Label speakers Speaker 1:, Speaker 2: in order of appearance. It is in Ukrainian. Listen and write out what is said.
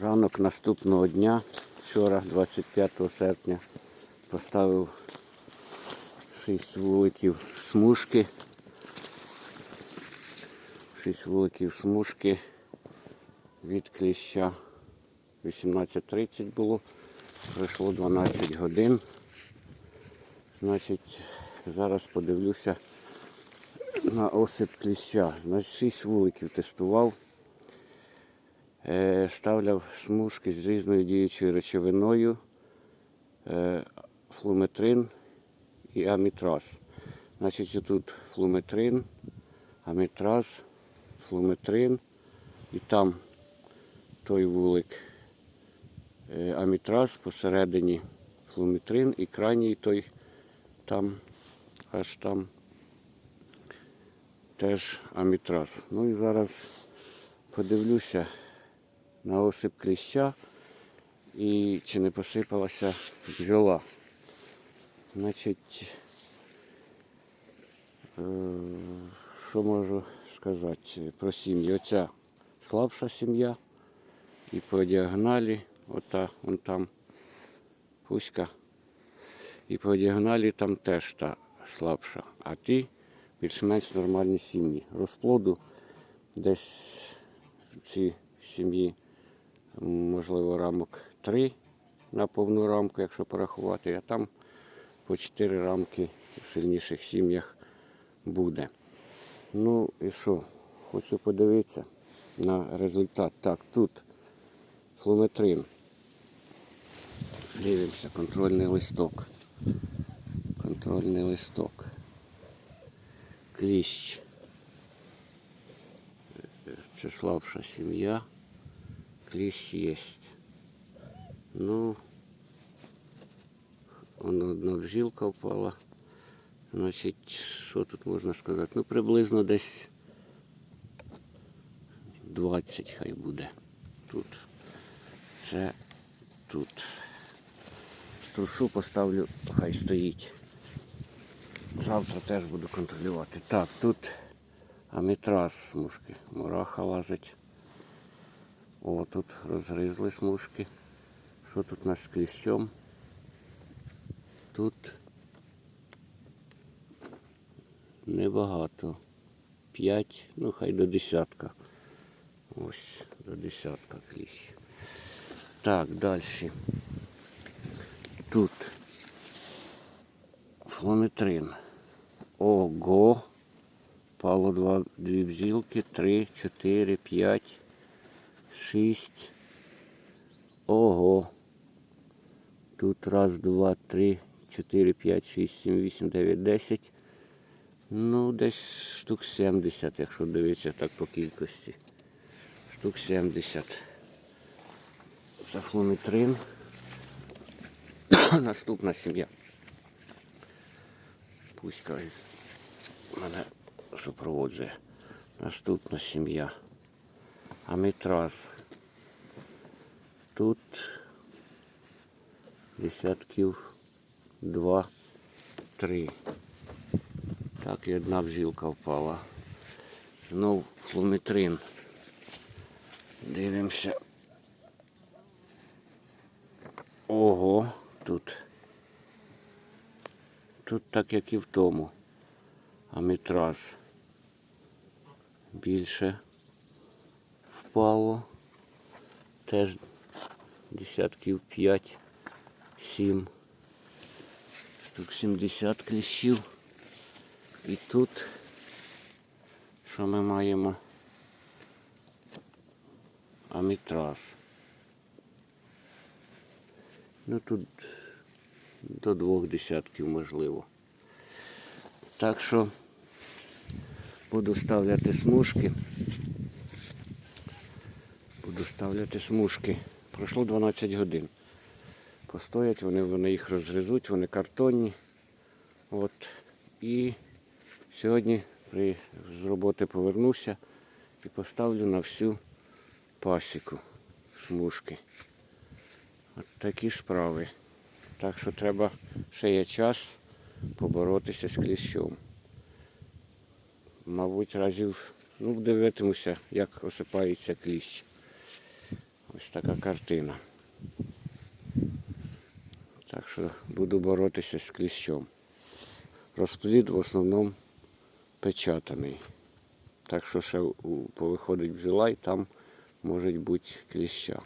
Speaker 1: Ранок наступного дня, вчора, 25 серпня, поставив 6 вуликів смужки. 6 вуликів смужки від кліща. 18.30 було, пройшло 12 годин. Значить, зараз подивлюся на осип кліща. Значить, 6 вуликів тестував. Е, ставляв смужки з різною діючою речовиною, е, флуметрин і амітраз. Значить, тут флуметрин, амітраз, флуметрин і там той вулик е, амітраз, посередині флуметрин і крайній той там, аж там теж амітраз. Ну і зараз подивлюся на осип кліща і чи не посипалася бджола. Значить, е, що можу сказати про сім'ї? Оця слабша сім'я і по діагоналі, ота, вон там пуська. І по діагоналі там теж та слабша. А ті більш-менш нормальні сім'ї. Розплоду десь в цій сім'ї можливо, рамок 3 на повну рамку, якщо порахувати, а там по 4 рамки в сильніших сім'ях буде. Ну і що? Хочу подивитися на результат. Так, тут флометрин. Дивимося, контрольний листок. Контрольний листок. Кліщ. Це слабша сім'я клещ есть. Ну, он одна бжилка впала. Значить, що тут можна сказати? Ну, приблизно десь 20 хай буде. Тут. Це тут. Струшу поставлю, хай стоїть. Завтра теж буду контролювати. Так, тут амітраз смужки. Мураха лазить. О, тут розгризли смужки. Що тут у нас з кліщом? Тут небагато. П'ять, ну хай до десятка. Ось, до десятка кліщ. Так, далі. Тут флометрин. Ого. Пало два, дві бзілки, три, чотири, п'ять шість. Ого. Тут раз, два, три, чотири, п'ять, шість, сім, вісім, дев'ять, десять. Ну, десь штук 70, якщо дивитися так по кількості. Штук 70. Це флометрин. Наступна сім'я. Пуська мене супроводжує. Наступна сім'я. Амітраз. Тут десятків два, три. Так, і одна бжілка впала. Знов флометрин. Дивимося. Ого, тут. Тут так, як і в тому. Амітраз. Більше впало. Теж десятків 5-7. Штук 70 кліщів. І тут, що ми маємо? Амітраз. Ну тут до двох десятків можливо. Так що буду ставляти смужки. Буду смужки. Пройшло 12 годин. Постоять, вони, вони їх розгризуть, вони картонні. От. І сьогодні при, з роботи повернуся і поставлю на всю пасіку смужки. От такі справи. Так що треба ще є час поборотися з кліщом. Мабуть, разів, ну, дивитимуся, як осипається кліщ. Ось така картина. Так що буду боротися з кліщом. Розплід в основному печатаний. Так що ще повиходить бджола і там може бути кліща.